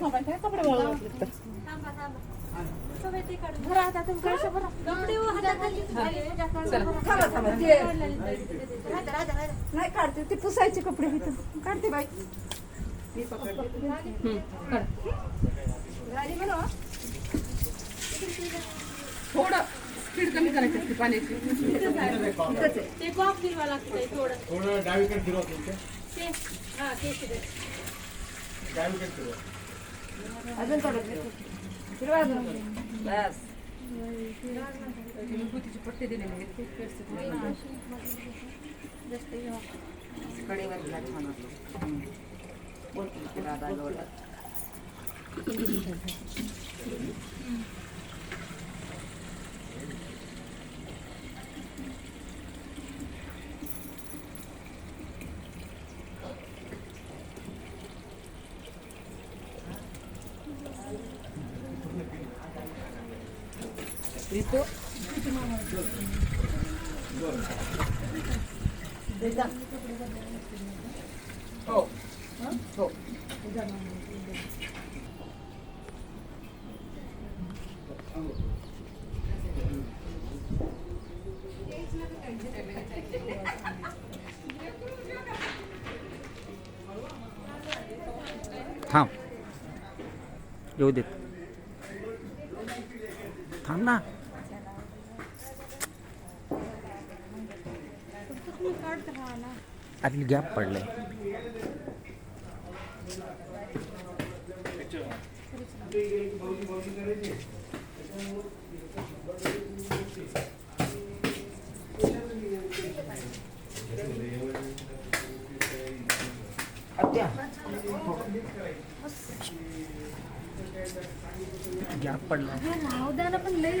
थांबा कपडे कपडे इथं काढते बाई स्पीड कमी करायची पाण्याची ते बॉक फिरवा लागते थोडं थोडं डावीकडे फिरवा अजून थोडं फिरवा अजून बस विभूतीची पट्टी दिलेली. कडेवर घ्या छान आपलं. हम्म. रितू हो हो थांब येऊ देत थांब ना आतली गॅप पडलाय आत्या गॅप ना, पण लई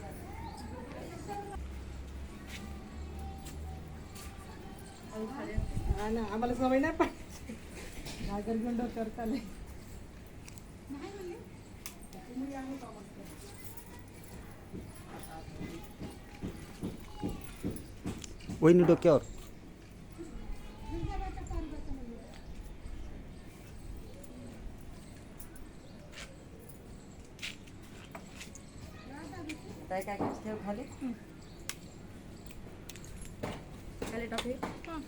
ना आम्हाला सवय नाही पाहिजे नागर घेऊन डोक्यावर चाललंय. वहिनी डोक्यावर. काय काय काय ठेव खाली? ना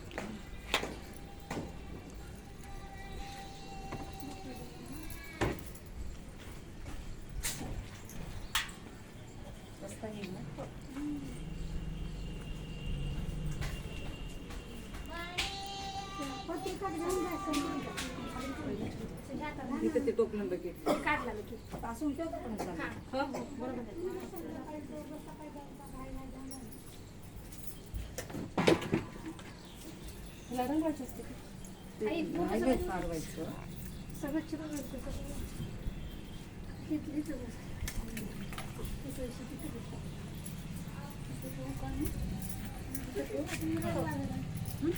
इथं ते टोपलं बघे काढला लगेच. पासून ठेवतो पण बरोबर. आहे. तिला रंगवायची असते का? ते आई, पूर्ण नाही सगळं- घेत मारवायचं. सगळं चिरून घ्यायचं सगळं. घेतली सगळं. ते पैसे किती घेतले? ते ठेवू का मी? ते ठेवू का तुम्ही?